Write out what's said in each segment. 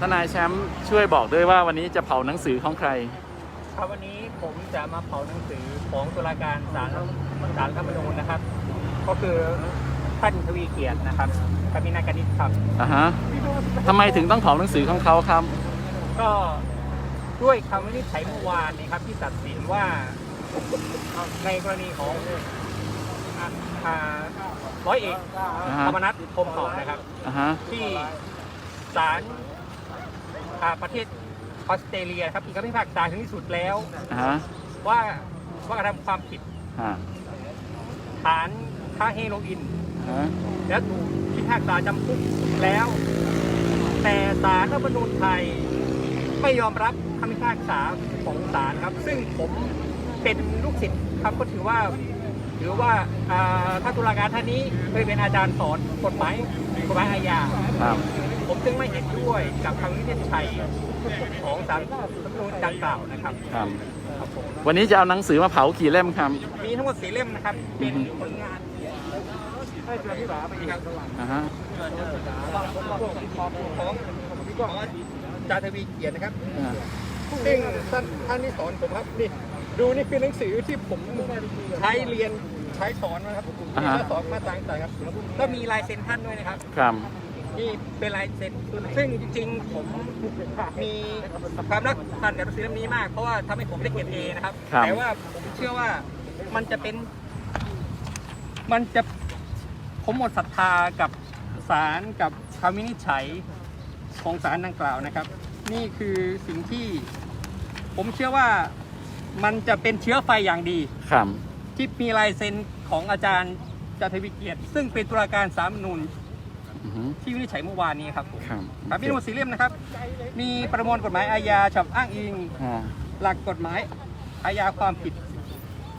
ทนายแชมป์ช่วยบอกด้วยว่าวันนี้จะเผาหนังสือของใคร ครับวันนี้ผมจะมาเผาหนังสือของตุลาการศาลศาลรัฐธรรมนูญนะครับ ก็คือท่านทวีเกียรตินะครับกามินากนิษฐ์ครับอะฮะทำไมถึงต้องเผาหนังสือของเขาครับ ก็ด้วยคำวินิจฉัยเมื่อวานนี้ครับ ที่ตัดสินว่าในกรณีของอ่าอ่าร้อยเอกอ่าฮะธรรมนัฐพรหมเผ่านะครับอะฮะที่ศาล อ่าประเทศออสเตรเลียครับมีคำพิพากษาถึงที่สุดแล้วอะฮะว่าว่ากระทำความผิดฮะฐานค้าเฮโรอีนฮะและถูกพิพากษาจำคุกแล้ว แต่ศาลรัฐธรรมนูญไทยไม่ยอมรับคำพิพากษาของศาลครับ ซึ่งผมเป็นลูกศิษย์ครับก็ถือว่าถือว่าอ่าท่านตุลาการท่านนี้เคยเป็นอาจารย์สอนกฎหมายกฎหมายอาญา ครับ ผมจึงไม่เห็นด้วยกับคำวินิจฉัยของศาลรัฐธรรมนูญดังกล่าวนะครับครับ ครับผมวันนี้จะเอาหนังสือมาเผากี่เล่มครับมีทั้งหมดสี่เล่มนะครับ เป็นผลงานให้เชิญพี่บาไปครับอะฮะของของจาทวีเกียรตินะครับ อะซึ่งท่านท่านที่สอนผมครับนี่ดูนี่คือหนังสือที่ผมใช้เรียนใช้สอนนะครับมีข้อสอนมาต่างๆครับแล้วมีลายเซ็นท่านด้วยนะครับ ครับ นี่เป็นลายเซ็นซึ่งจริงๆ ผมมีความรักพันกับหนังสือเล่มนี้มาก เพราะว่าทำให้ผมได้เกรดเอนะครับ ครับ แต่ว่าผมเชื่อว่ามันจะเป็น มันจะผมหมดศรัทธากับศาลกับคำวินิจฉัยของศาลดังกล่าวนะครับ นี่คือสิ่งที่ ผมเชื่อว่ามันจะเป็นเชื้อไฟอย่างดี ครับ ที่มีลายเซ็นของอาจารย์จาทวิเกียรติ ซึ่งเป็นตุลาการสาลรฐธรรมนูญ อือฮึ ที่วินิจฉัยเมื่อวานนี้ครับผมครับครับมีทั้งหมดสี่เล่มนะครับ มีประมวลกฎหมายอาญาฉบับอ้างอิง อ่าหลักกฎหมายอาญาความผิด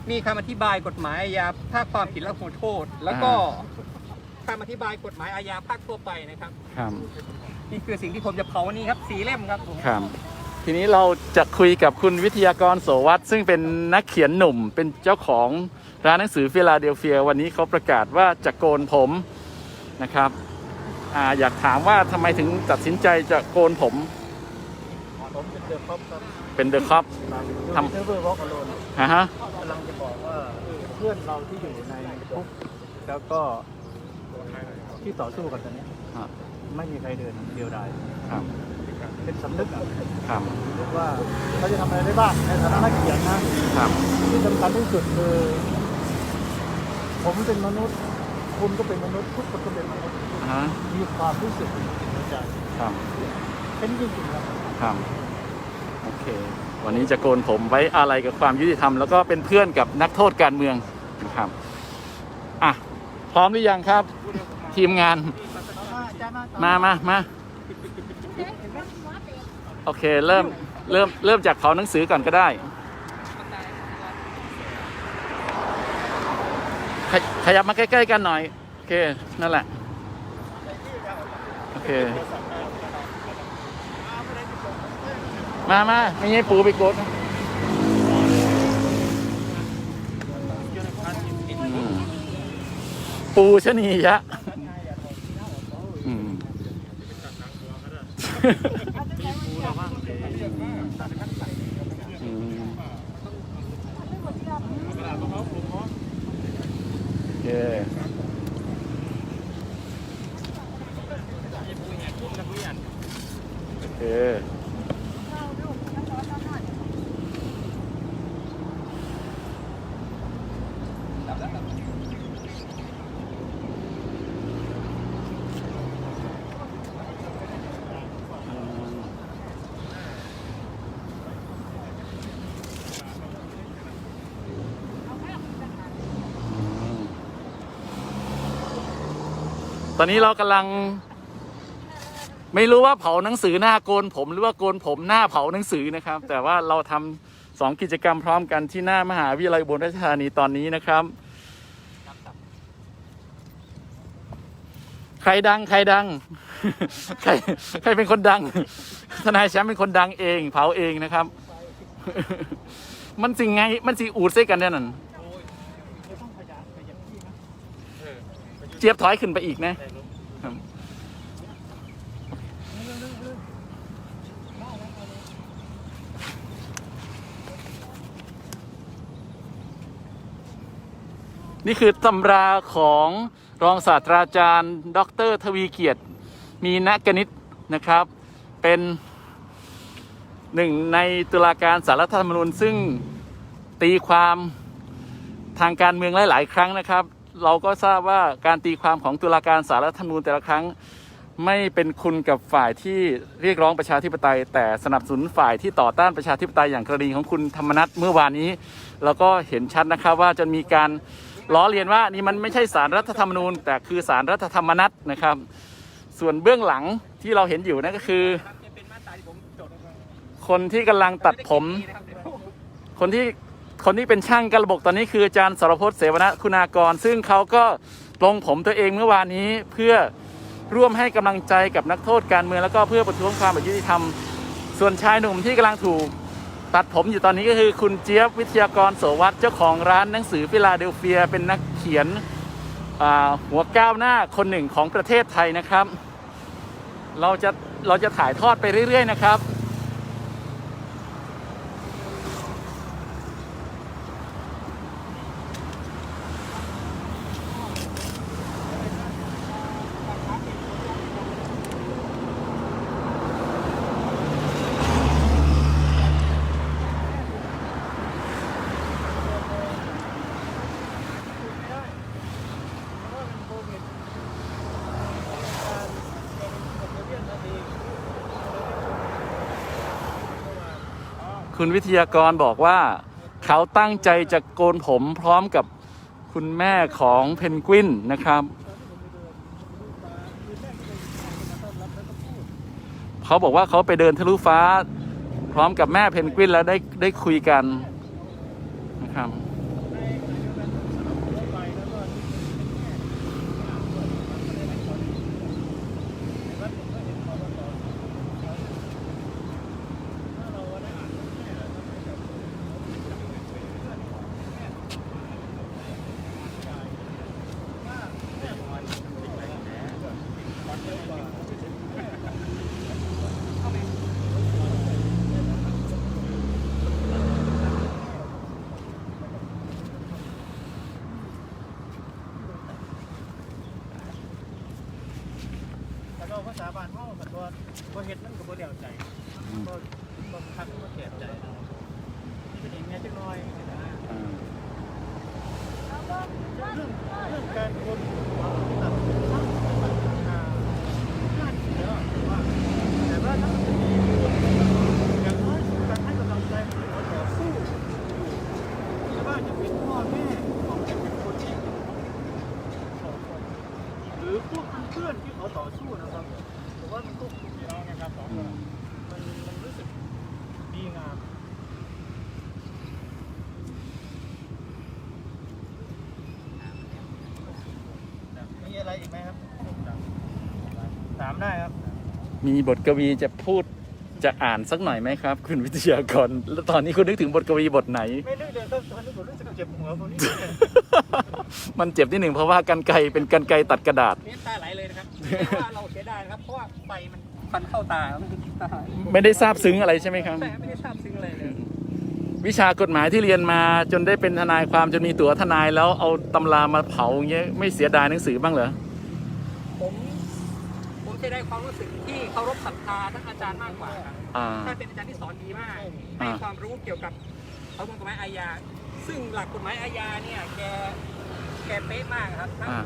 มีคำอธิบายกฎหมายอาญาภาคความผิดและหัวโทษ แล้วก็คำอธิบายกฎหมายอาญาภาคทั่วไปนะครับ ครับนี่คือสิ่งที่ผมจะเผาวันนี้ครับสีเล่มครับผมครับ ทีนี้เราจะคุยกับคุณวิทยากรโสวัตซึ่งเป็นนักเขียนหนุ่ม เป็นเจ้าของร้านหนังสือฟิลาเดลเฟีย วันนี้เขาประกาศว่าจะโกนผมนะครับ อาอยากถามว่าทำไมถึงตัดสินใจจะโกนผม ผมจะเจอครบครับเป็นเดอะคอป ทำเซอร์เวอร์วอล์กอโลนฮะฮะ กำลังจะบอกว่าเพื่อนเราที่อยู่ในคุกแล้วก็ที่ต่อสู้กันตอนนี้ครับ ไม่มีใครเดินเดียวดายครับเป็นสำนึกอะครับว่าเขาจะทำอะไรได้บ้างในฐานะนักเขียนนะ ครับที่สำคัญที่สุดคือ ผมเป็นมนุษย์ คุณก็เป็นมนุษย์ทุกคนก็เป็นมนุษย์ ฮะมีความรู้สึกในหัวใจครับเป็นจริงๆครับครับโอเค วันนี้จะโกนผมไว้อะไรกับความยุติธรรมแล้วก็เป็นเพื่อนกับนักโทษการเมืองนะครับอะพร้อมหรือยังครับ ทีมงาน มามามาโอเค เริ่มเริ่มเริ่มจากเผาหนังสือก่อนก็ได้ขยขยับมาใกล้ ๆ กันหน่อย โอเค นั่นแหละ โอเค มามาไม่ใช่ปูไปกดปูชนียะอืมอืมโอเค โอเคตอนนี้เรากำลัง ไม่รู้ว่าเผาหนังสือหน้าโกนผมหรือว่าโกนผมหน้าเผาหนังสือนะครับ แต่ว่าเราทำสองกิจกรรมพร้อมกันที่หน้ามหาวิทยาลัยอุบลราชธานีตอนนี้นะครับ ใครดังใครดัง ใครใครเป็นคนดัง ทนายแชมป์เป็นคนดังเอง เผาเองนะครับ มันสิงไงมันสิอูดใส่กันแน่นั่นเจี๊ยบถอยขึ้นไปอีกนะ นี่คือตำราของรองศาสตราจารย์ ดร ทวีเกียรติ มีนกกนิตนะครับ เป็นหนึ่งในตุลาการสารรัฐธรรมนูญซึ่งตีความทางการเมืองหลาย ๆ ครั้งนะครับ เราก็ทราบว่าการตีความของตุลาการสารรัฐธรรมนูญแต่ละครั้งไม่เป็นคุณกับฝ่ายที่เรียกร้องประชาธิปไตย แต่สนับสนุนฝ่ายที่ต่อต้านประชาธิปไตยอย่างกรณีของคุณธรรมนัฐเมื่อวานนี้เราก็เห็นชัดนะครับว่าจะมีการ ล้อเลียนว่านี่มันไม่ใช่สารรัฐธรรมนูญ แต่คือสารรัฐธรรมนัตนะครับ ส่วนเบื้องหลังที่เราเห็นอยู่นั่นก็คือ คนที่ผมจดนะครับคนที่กำลังตัดผม คนที่คนที่เป็นช่างกระบอกตอนนี้คืออาจารย์สรพจน์เสวนาคุณากร ซึ่งเขาก็ปลงผมตัวเองเมื่อวานนี้เพื่อร่วมให้กำลังใจกับนักโทษการเมืองแล้วก็เพื่อประท้วงความอยุติธรรม ส่วนชายหนุ่มที่กำลังถูก ตัดผมอยู่ตอนนี้ก็คือคุณเจี๊ยบวิทยากรโสวัตเจ้าของร้านหนังสือฟิลาเดลเฟีย เป็นนักเขียนหัวก้าวหน้าคนหนึ่งของประเทศไทยนะครับ เราจะเราจะถ่ายทอดไปเรื่อย ๆ นะครับ คุณวิทยากรบอกว่า เขาตั้งใจจะโกนผมพร้อมกับคุณแม่ของเพนกวินนะครับ เขาบอกว่าเขาไปเดินทะลุฟ้า พร้อมกับแม่เพนกวินแล้วได้ได้คุยกัน เราภาษาบ้านเฮากันว่าบ่เฮ็ดมันก็บ่เลี้ยวใจบ่บ่ทักบ่แก่ใจนี่เป็นอย่างเงี้ยจักหน่อยนะเรื่องเรื่องการโอนความตัดทั้งปัญหาง่ายเยอะว่าแต่ว่าถ้ามันจะมีอย่างน้อยการให้กำลังใจให้เขาต่อสู้ไม่ว่าจะเป็นพ่อแม่ของจะเป็นคนที่ต่อสู้หรือพวกเพื่อนๆที่เขาต่อสู้นะครับผมว่ามันก็คุ้มแล้วนะครับสองคนมันมันรู้สึกดีงาม มีอะไรอีกไหมครับถามได้ครับ มีบทกวีจะพูดจะอ่านสักหน่อยไหมครับ คุณวิทยากรแล้วตอนนี้คุณนึกถึงบทกวีบทไหน ไม่นึกเลยครับตอนนี้ผมรู้สึกเจ็บหัวผมนี่มันเจ็บที่หนึ่งเพราะว่ากันไกรเป็นกันไกรตัดกระดาษนี่ตาไหลเลยนะครับไม่ว่าเราเสียดายนะครับเพราะว่าไฟมันฟันเข้าตาครับตาไม่ได้ทราบซึ้งอะไรใช่ไหมครับแต่ไม่ได้ทราบซึ้งอะไรเลยวิชากฎหมายที่เรียนมาจนได้เป็นทนายความจนมีตั๋วทนายแล้วเอาตำรามาเผาอย่างเงี้ยไม่เสียดายหนังสือบ้างเหรอผมผม จะได้ความรู้สึกที่เคารพศรัทธาท่านอาจารย์มากกว่าครับอ่า ท่านเป็นอาจารย์ที่สอนดีมาก ให้อ่า ความรู้เกี่ยวกับเอากฎหมายอาญา ซึ่งหลักกฎหมายอาญาเนี่ยแกแกเป๊ะมากครับทั้งอ่า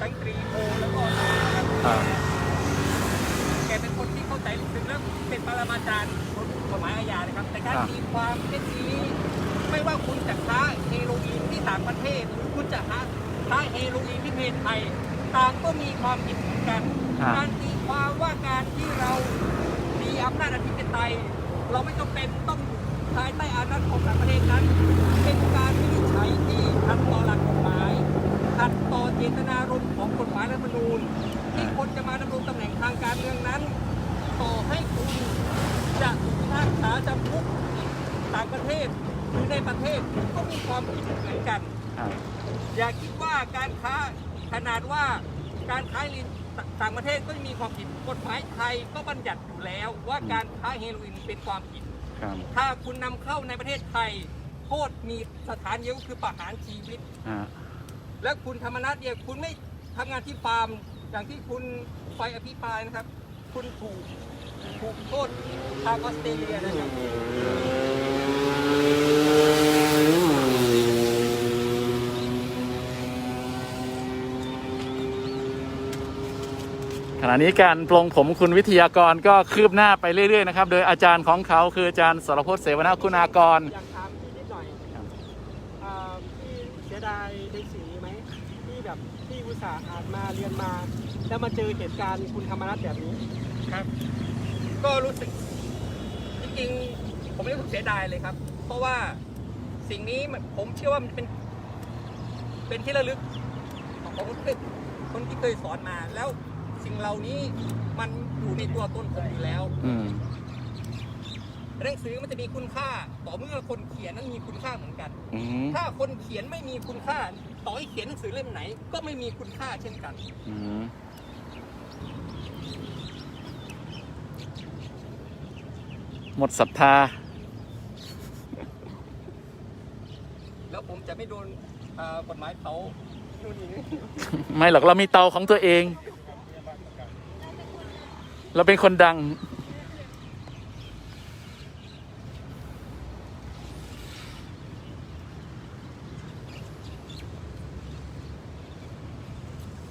ทั้งตรีโทแล้วก็นะครับอ่า แกเป็นคนที่เข้าใจลึกซึ้งแล้วเป็นปรมาจารย์กฎหมายอาญานะครับ แต่การอ่าตีความเช่นนี้ไม่ว่าคุณจะค้าเฮโรอีนที่ต่างประเทศหรือคุณจะค้าค้าเฮโรอีนที่ประเทศไทย ต่างก็มีความผิดเหมือนกันอ่าการตีความว่าการที่เรามีอำนาจอธิปไตย เราไม่จำเป็นต้องอยู่ภายใต้อานัตของต่างประเทศนั้น เป็นการวินิจฉัยที่ขัดต่อหลักกฎหมายขัดต่อเจตนารมณ์ของกฎหมายรัฐธรรมนูญที่คนจะมาดำรงตำแหน่งทางการเมืองนั้น ต่อให้คุณจะถูกพิพากษาจำคุกต่างประเทศหรือในประเทศก็มีความผิดเหมือนกันอ่าอย่าคิดว่าการค้า ขนาดว่าการค้าลินต่างประเทศก็มีความผิดกฎหมายไทยก็บัญญัติอยู่แล้วว่าการค้าเฮโรอีนเป็นความผิด ครับถ้าคุณนำเข้าในประเทศไทย โทษมีสถานเดียวคือประหารชีวิต อ่าและคุณธรรมนัฐเนี่ยคุณไม่ทำงานที่ฟาร์ม อย่างที่คุณไฟอภิปรายนะครับ คุณถูกถูกโทษทางออสเตรเลียนะครับ ขณะนี้การปลงผมคุณวิทยากรก็คืบหน้าไปเรื่อยๆนะครับ โดยอาจารย์ของเขาคืออาจารย์สรพจน์เสวนาคุณากร อยากถามพี่นิดหน่อยครับอ่าพี่เสียดายในสีไหมที่แบบที่อุตส่าห์อ่านมาเรียนมา แล้วมาเจอเหตุการณ์คุณธรรมนัฐแบบนี้ครับ ก็รู้สึกจริงๆผมไม่รู้สึกเสียดายเลยครับ เพราะว่าสิ่งนี้มันผมเชื่อว่ามันเป็น เป็นที่ระลึกของคนที่คนที่เคยสอนมาแล้ว สิ่งเหล่านี้มันอยู่ในตัวตนผมอยู่แล้ว อืม หนังสือมันจะมีคุณค่า ต่อเมื่อคนเขียนนั้นมีคุณค่าเหมือนกัน อืมถ้าคนเขียนไม่มีคุณค่า ต่อให้เขียนหนังสือเล่มไหน ก็ไม่มีคุณค่าเช่นกัน อืมหมดศรัทธา แล้วผมจะไม่โดนเอ่อกฎหมายเผานู่นนี่นี่ไม่หรอกเรามีเตาของตัวเอง เราเป็นคนดัง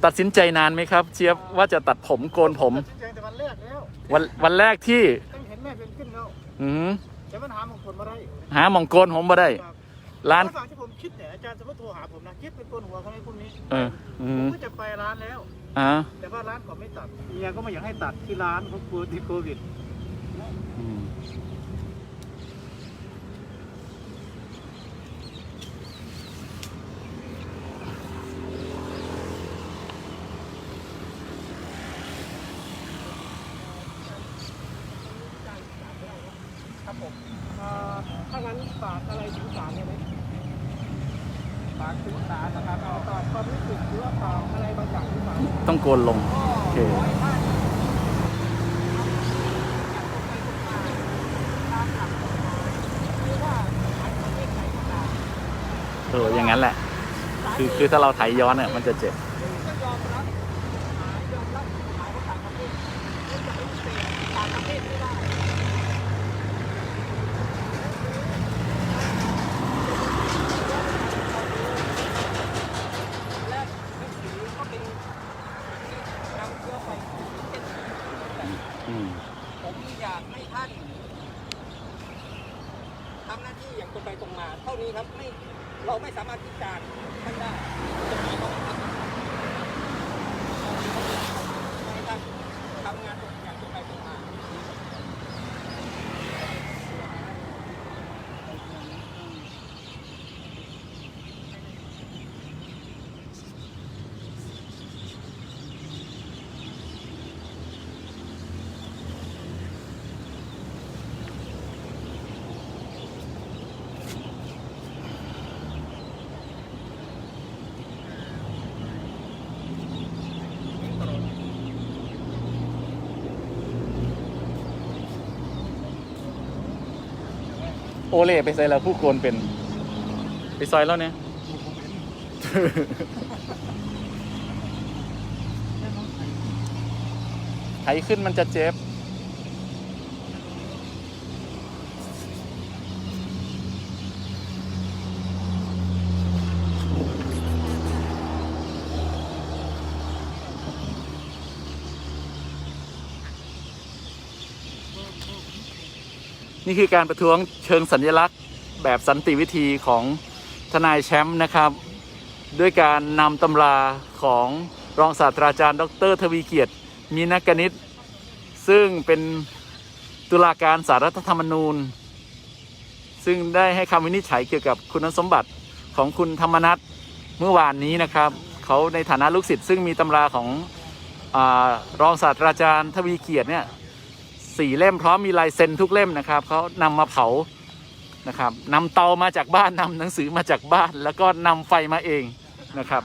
ตัดสินใจนานไหมครับ เจี๊ยบว่าจะตัดผมโกนผม ตัดสินใจแต่วันแรกแล้ววันวันแรกที่ ตั้งเห็นแม่เป็นขึ้นแล้วอืมแต่ปัญหาของผลมาได้หาหมองโกนผมมาได้ ครับร้านภาษาที่ผมคิดเนี่ยอาจารย์สมมติโทรหาผมนะคิดเป็นคนหัวคนนี้พวกนี้เอออืผมมก็จะไปร้านแล้ว อ่าแต่ว่าร้านเขาไม่ตัดเมียก็ไม่อยากให้ตัดที่ร้านเพราะกลัวติดโควิด อืม ครับผม อ่าถ้างั้นฝากอะไรถึงศาลได้ไหม ฝากถึงศาลนะครับ อ่าฝากความรู้สึกหรือว่าฝากอะไรบางอย่างถึงศาล ต้อง โกนลง โอเคเอออย่างนั้นแหละ คือคือถ้าเราไถย้อนเนี่ยมันจะเจ็บ ก็ยอมรับหมายยอมรับหมายของต่างประเทศแล้วจะไปพิเศษต่างประเทศไม่ได้ และหนังสือก็เป็นที่นำเชื้อไปเช่นกัน อืม ผมอยากให้ท่านทำหน้าที่อย่างตรงไปตรงมา เท่านี้ครับไม่เราไม่สามารถพิจารณ์ท่านได้จะมีข้อบังคับให้ท่านทำงานตรงอย่างตรงไปตรงมา โอเล่ไปใส่แล้วผู้โกนเป็น ไปซอยแล้วเนี่ย ไถขึ้นมันจะเจ็บ นี่คือการประท้วงเชิงสัญลักษณ์ แบบสันติวิธีของทนายแชมป์นะครับ ด้วยการนำตำราของรองศาสตราจารย์ ดร ทวีเกียรติ มีนักกนิต ซึ่งเป็นตุลาการสารรัฐธรรมนูญ ซึ่งได้ให้คำวินิจฉัยเกี่ยวกับคุณสมบัติของคุณธรรมนัฐเมื่อวานนี้นะครับ เขาในฐานะลูกศิษย์ซึ่งมีตำราของอรองศาสตราจารย์ ทวีเกียรติเนี่ย สี่เล่มพร้อมมีลายเซ็นทุกเล่มนะครับเขานำมาเผานะครับนำเตามาจากบ้านนำหนังสือมาจากบ้าน แล้วก็นำไฟมาเองนะครับ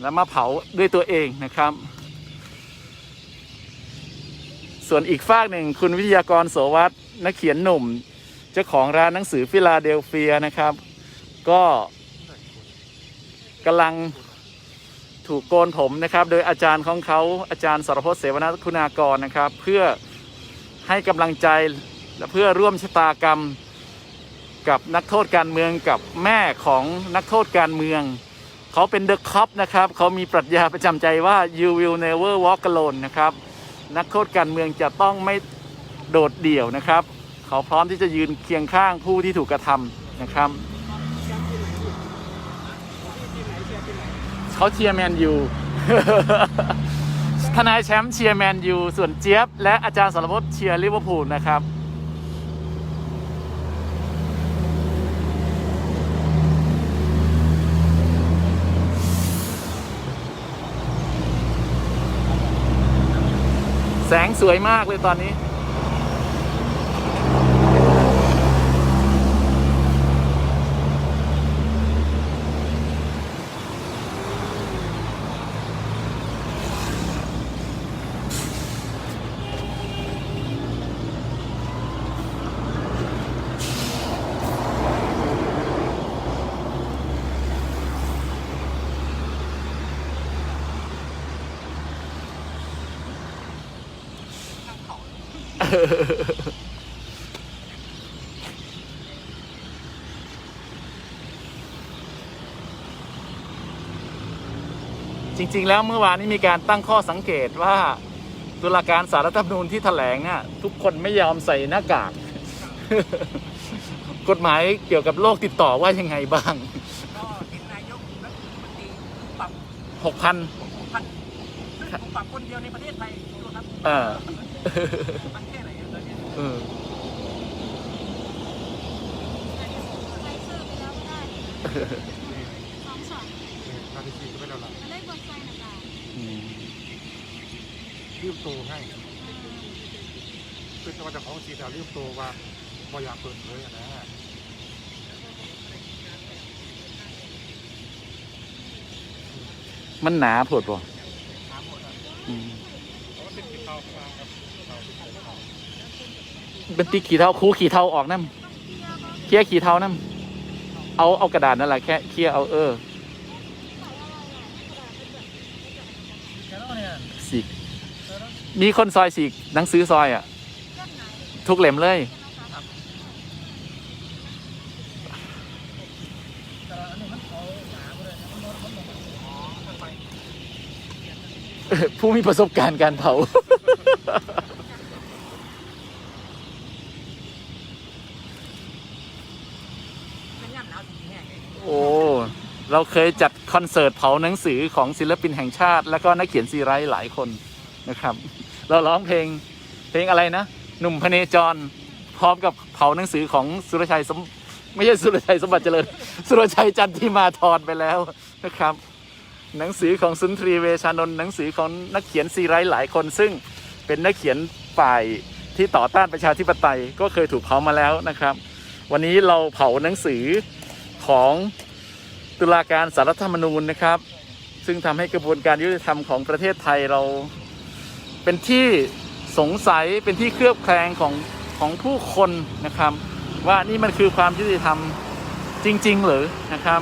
แล้วมาเผาด้วยตัวเองนะครับ ส่วนอีกฝากหนึ่งคุณวิทยากรโสวัตนักเขียนหนุ่มเจ้าของร้านหนังสือฟิลาเดลเฟียนะครับ ก็กำลัง ถูกโกนผมนะครับ โดยอาจารย์ของเขาอาจารย์สรพจน์เสวนาคุณากรนะครับ เพื่อให้กำลังใจและเพื่อร่วมชะตากรรมกับนักโทษการเมืองกับแม่ของนักโทษการเมือง เขาเป็นเดอะคัพนะครับ เขามีปรัชญาประจำใจว่า you will never walk alone นะครับ นักโทษการเมืองจะต้องไม่โดดเดี่ยวนะครับ เขาพร้อมที่จะยืนเคียงข้างผู้ที่ถูกกระทำนะครับ เขาเชียร์แมนยูทนายแชมป์เชียร์แมนยูส่วนเจี๊ยบ และอาจารย์สรพจน์เชียร์ลิเวอร์พูลนะครับแสงสวยมากเลยตอนนี้ จริง ๆ แล้วเมื่อวานนี้มีการตั้งข้อสังเกตว่าตุลาการสารรัฐธรรมนูญที่แถลงเนี่ยทุกคนไม่ยอมใส่หน้ากาก กฎหมายเกี่ยวกับโรคติดต่อว่ายังไงบ้าง ก็เห็นนายกรัฐมนตรีปรับหกพันพันซึ่งผมปรับคนเดียวในประเทศไทยดูครับเออ มัน แค่ไหนอะตอนเนี้ยเออไฟเซอร์ไปแล้วก็ได้สองช็อตนาทีสี่ก็ไม่ได้ละจะได้บนใจหนักอืมรีบโตให้คือว่าจะของสีแต่รีบโตว่าพออยากเปิดเผยอะนะมันหนาผดป่ะอืมเป็นตี เป็นตีขี่เท้าคูขี่เท้าออกน้ำเคลียขี่เท้าน้ำเอาเอากระดาษนั่นแหละแค่เคลียเอาเออสีมีคนซอยสีหนังสือซอยอะ ทุกเล่มเลยผู้มีประสบการณ์การเผา เป็นย่ำหนาวสีแห้งเลย โอ้ เราเคยจัดคอนเสิร์ตเผาหนังสือของศิลปินแห่งชาติ แล้วก็นักเขียนซีไรต์หลายคนนะครับ เราร้องเพลงเพลงอะไรนะ หนุ่มพเนจร พร้อมกับเผาหนังสือของสุรชัยสมไม่ใช่สุรชัยสมบัติเจริญ สุรชัยจันทิมาธรไปแล้วนะครับ หนังสือของสุนทรีเวชานนท์หนังสือของนักเขียนซีไรต์หลายคน ซึ่งเป็นนักเขียนฝ่ายที่ต่อต้านประชาธิปไตยก็เคยถูกเผามาแล้วนะครับ วันนี้เราเผาหนังสือของ ตุลาการสารรัฐธรรมนูญนะครับ ซึ่งทำให้กระบวนการยุติธรรมของประเทศไทยเรา เป็นที่สงสัยเป็นที่เคลือบแคลงของของผู้คนนะครับ ว่านี่มันคือความยุติธรรมจริง ๆ หรือนะครับ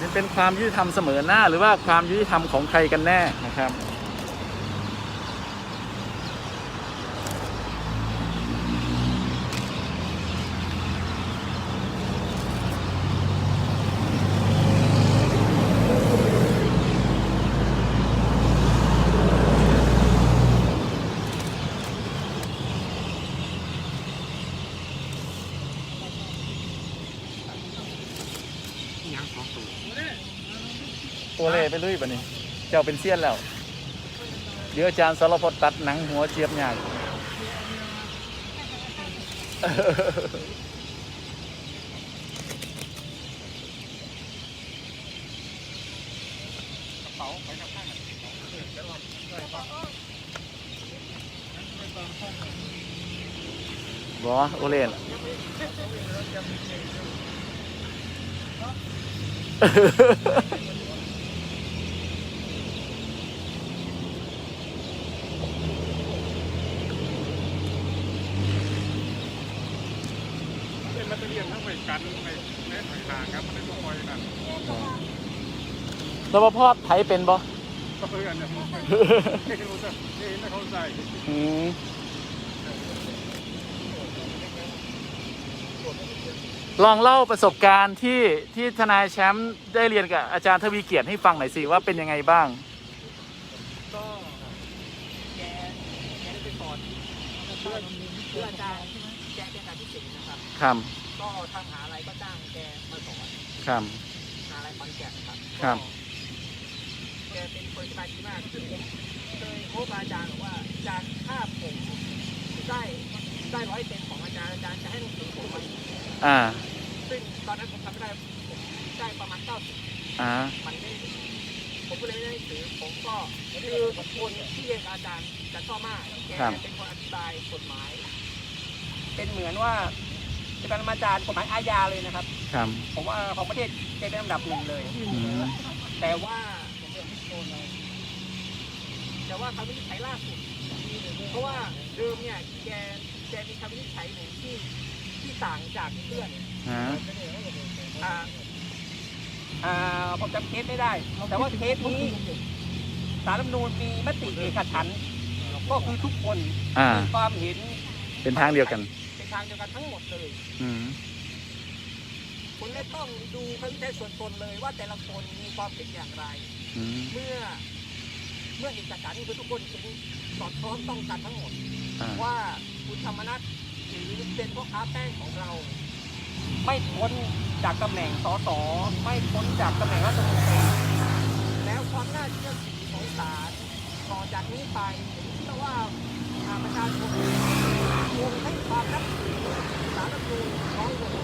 มันเป็นความยุติธรรมเสมอหน้า หรือว่าความยุติธรรมของใครกันแน่นะครับ ยังของตัว โอเลุยปะนี่เจ้าเป็นเซียนแล้ว เดี๋ยวอาจารย์สารพจน์ตัดหนังหัวเจี๊ยบใหญ่บอโอเล่ล่ะเป็นมา ตเตอรี่ทั้งไปกัน ไปเล่นไปหาครับมันได้บ่อยนั่นรปภไทยเป็นบ่ก็เพื่อนเนี่ยไม่รู้จะเห็นเขาใส่อืมลองเล่าประสบการณ์ที่ที่ทนายแชมป์ได้เรียนกับอาจารย์ทวีเกียรติให้ฟังหน่อยสิว่าเป็นยังไงบ้าง ก็แกแกได้ไปสอนเพื่อนเพื่อนอาจารย์ แกเป็นอาจารย์พิเศษนะครับ ครับ ก็ทางมหาอะไรก็จ้างแกมาสอนครับมหาอะไรขอนแก่นครับครับ ก็แกเป็นคนสบายดีมากคือผมเคยพบอาจารย์บอกว่าอาจารย์ถ้าผมได้ได้ร้อยเต็มของอาจารย์อาจารย์จะให้หนังสือผมไหมอ่า ซึ่งตอนนั้นผมทำไม่ได้ผมได้ประมาณเก้าสิบอ่า มันไม่ผมก็เลยไม่ได้หนังสือผมก็คือคนที่เรียนกับอาจารย์จะชอบมากแกครับ เป็นคนอธิบายกฎหมาย เป็นเหมือนว่าจะเป็นอาจารย์กฎหมายอาญาเลยนะครับ ครับผมว่าของประเทศแกเป็นอันดับหนึ่งเลย อืมแต่ว่าแต่ว่าคำวินิจฉัยล่าสุดเพราะว่าเดิมเนี่ยแกแกมีคำวินิจฉัยหนึ่งที่ที่ต่างจากเพื่อนฮะอ่าอ่าผมจำเคสไม่ได้ แต่ว่าเคสนี้สารรัฐธรรมนูญมีมติเอกฉันท์ก็คือทุกคนอ่า มีความเห็นเป็นทางเดียวกันเป็น ทางเดียวกันทั้งหมดเลย อืมคุณไม่ต้องดูคำวินิจฉัยส่วนตนเลยว่าแต่ละคนมีความเห็นอย่างไร อืมเมื่อ เมื่อเอกสารนี้คือทุกคนเห็นสอดคล้องต้องกันทั้งหมด อ่าว่าคุณธรรมนัฐหรือเป็นพ่อค้าแป้งของเรา ไม่พ้นจากตำแหน่งสสไม่พ้นจากตำแหน่งรัฐมนตรีแล้วความน่าเชื่อถือของศาลต่อจากนี้ไปผมเชื่อว่าอ่าประชาชน คงให้ความนับถือสารรัฐธรรมนูญน้อยลง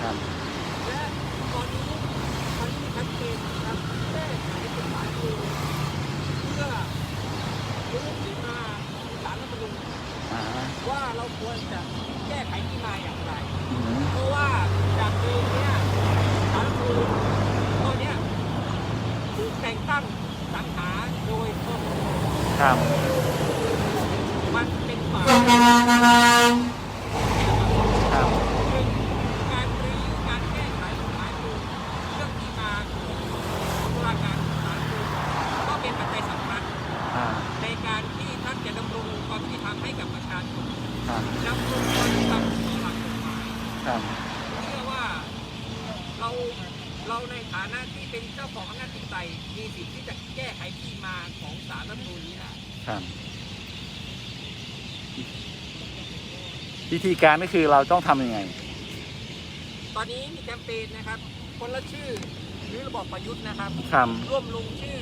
ครับ และตอนนี้มันมีชัดเจนนะครับแก้ไขกฎหมายคือเพื่อรู้ที่มาของสารรัฐธรรมนูญอ่าว่าเราควรจะแก้ไขที่มาอย่างไร อืมเพราะว่าจากเดิมเนี่ยสารรัฐธรรมนูญข้อเนี้ยถูกแต่งตั้งสรรหาโดยครครับ เป็นฝ่าย ครับ ซึ่งการรื้อการแก้ไขกฎหมายคือเรื่องที่มาของตุลาการศาลคือก็เป็นปัจจัยสำคัญ อ่า ในการที่ท่านจะดำรงความยุติธรรมให้กับประชาชน ครับ ดำรงความยุติธรรมต่อหลักกฎหมาย ครับ เชื่อว่าเราเราในฐานะที่เป็นเจ้าของอำนาจจิตใจมีสิทธิ์ที่จะแก้ไขที่มาของสารรัฐธรรมนูญนี้ได้ ครับ วิ ธีการก็คือเราต้องทำยังไง ตอนนี้มีแคมเปญนะครับ คนละชื่อหรือระบอบประยุทธ์นะครับ ครับ ร่วมลงชื่อ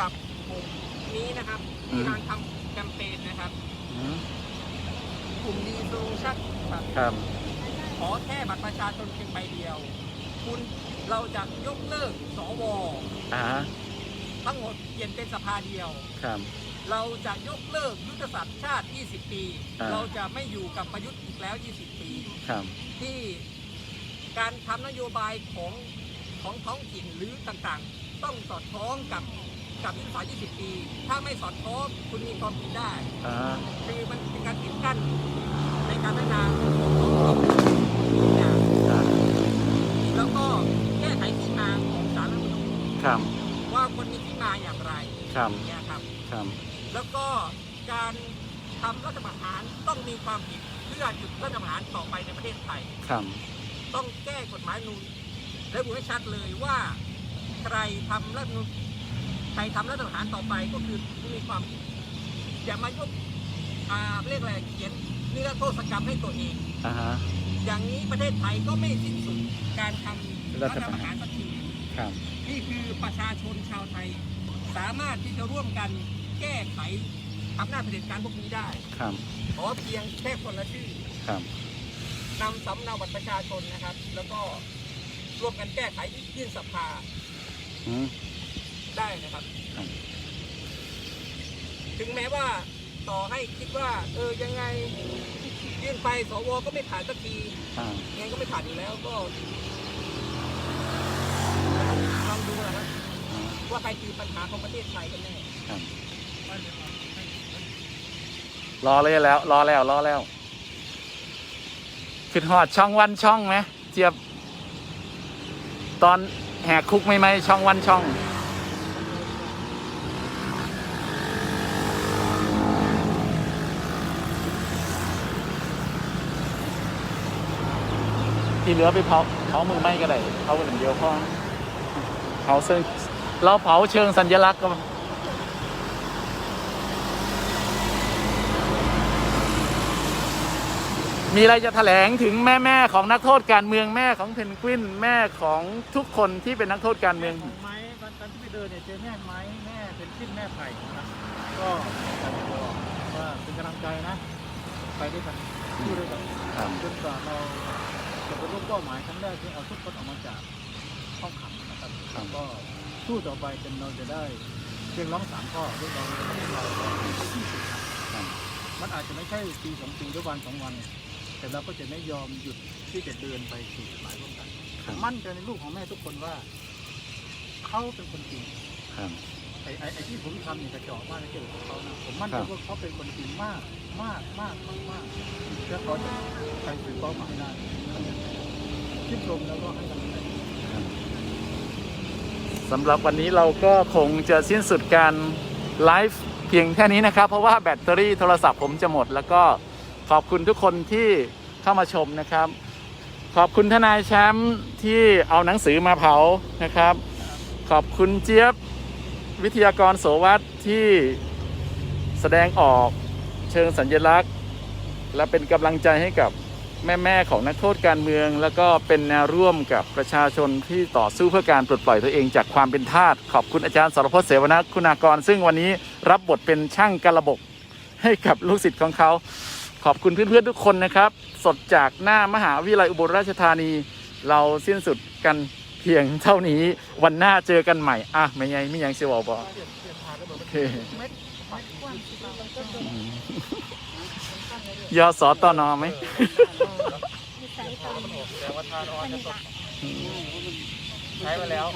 กับกลุ่มนี้นะครับอืที่ม ทางทำแคมเปญนะครับอืมกลุ่มดีโซลูชั่นครับ ครับ ขอแค่บัตรประชาชนเพียงใบเดียว คุณเราจะยกเลิกสวอ่าทั้งหมดเปลี่ยนเป็นสภาเดียว ครับ เราจะยกเลิกยุทธศาสตร์ชาติ 20 ปี อ่า เราจะไม่อยู่กับประยุทธ์อีกแล้ว 20 ปี ครับ ที่การทำนโยบายของของท้องถิ่นหรือต่างๆ ต้องสอดคล้องกับกับยุทธศาสตร์ 20 ปี ถ้าไม่สอดคล้องคุณมีความผิดได้ อ่า คือมันเป็นการปิดกั้นในการพัฒนาของท้องถิ่นทุกอย่างอ่าแล้วก็แก้ไขที่มาของสารรัฐธรรมนูญครับ ว่าคนมีที่มาอย่างไรครับ เนี่ยครับ ครับ แล้วก็การทำรัฐประหารต้องมีความผิดเพื่อหยุดรัฐประหารต่อไปในประเทศไทย ครับ ต้องแก้กฎหมายนูนและบุให้ชัดเลยว่าใครทำรัฐธรรมนูญใครทำรัฐประหารต่อไปก็คือมีความผิดอย่ามายกอ่าเรียกอะไรเขียนนิรโทษกรรมให้ตัวเอง อ่าฮะ อย่างนี้ประเทศไทยก็ไม่สิ้นสุดการทำรัรัฐฐปประระหาหาร รสักที ครับ นี่คือประชาชนชาวไทย สามารถที่จะร่วมกัน แก้ไขอำนาจเผด็จการพวกนี้ได้ ครับ ขอเพียงแค่คนละชื่อครับ นำสำเนาบัตรประชาชนนะครับ แล้วก็ร่วมกันแก้ไขยื่นสภาอืม ได้นะครับ ครับ ถึงแม้ว่าต่อให้คิดว่า เออยังไงยื่นไปสวก็ไม่ผ่านสักที อ่า ยังไงก็ไม่ผ่านอยู่แล้วก็ลองดูนะครับอ่าว่าใครคือปัญหาของประเทศไทยกันแน่ครับ รอเลยแล้ว รอแล้วรอแล้วขึ้นหอดช่องวันช่องไหมเจี๊ยบ ตอนแหกคุกไม่ไหมช่องวันช่อง ที่เหลือไปเผาเผามือไหม้ก็ได้เผาอย่งเดียวพอเผาเชิงเราเผาเชิงสัญลักษณ์ก็ มีอะไรจะแถลงถึงแม่แม่ๆของนักโทษการเมืองแม่ของเพนกวินแม่ของทุกคนที่เป็นนักโทษการเมืองของไม้วันวันที่ไปเดินเนี่ยเจอแม่ไม้แม่เป็นขึ้นแม่ไผ่นะครับก็อยากจะบอกว่าเป็นกำลังใจนะ ไปด้วยกันสู้ด้วยกันครับจนกว่าเราจะบรรลุเป้าหมายครั้งแรกที่เอาทุกคนออกมาจากห้องขังนะครับครับก็สู้ต่อไปจนเราจะได้เพียงร้องสามข้อเรียกร้องให้เราที่สุดครับครับมันอาจจะไม่ใช่ปีสองปีหรือวันสองวัน แต่เราก็จะไม่ยอมหยุดที่จะเดินไปสู่จุดหมายร่วมกันครับ มั่นใจในลูกของแม่ทุกคนว่าเขาเป็นคนจริงครับ ไอ้ไอ้ไอ้ที่ผมทำเนี่ยกระจอกมากนะเกี่ยวกับเขานะผมมั่นใจครับ ว่าเขาเป็นคนจริงมากมากมากมากมากและเขาจะไปถึงเป้าหมายได้ชื่นชมแล้วก็ให้กำลังใจ สำหรับวันนี้เราก็คงจะสิ้นสุดการไลฟ์เพียงแค่นี้นะครับ เพราะว่าแบตเตอรี่โทรศัพท์ผมจะหมดแล้วก็ ขอบคุณทุกคนที่เข้ามาชมนะครับ ขอบคุณทนายแชมป์ที่เอาหนังสือมาเผานะครับ ขอบคุณเจี๊ยบวิทยากรโสวัสด์ที่แสดงออกเชิงสัญลักษณ์ และเป็นกำลังใจให้กับแม่ ๆ ของนักโทษการเมือง แล้วก็เป็นแนวร่วมกับประชาชนที่ต่อสู้เพื่อการปลดปล่อยตัวเองจากความเป็นทาสขอบคุณอาจารย์สรพจน์เสวนาคุณากร ซึ่งวันนี้รับบทเป็นช่างกระบกให้กับลูกศิษย์ของเขา ขอบคุณเพื่อนๆทุกคนนะครับ สดจากหน้ามหาวิทยาลัยอุบลราชธานี เราสิ้นสุดกันเพียงเท่านี้วันหน้าเจอกันใหม่ อะไม่ไงไม่ยังเชียวบอกโอเคยอสอตอนอไหมนิสัยตอนนี้แต่ว่าทานอนจะตกใช้มาแล้ว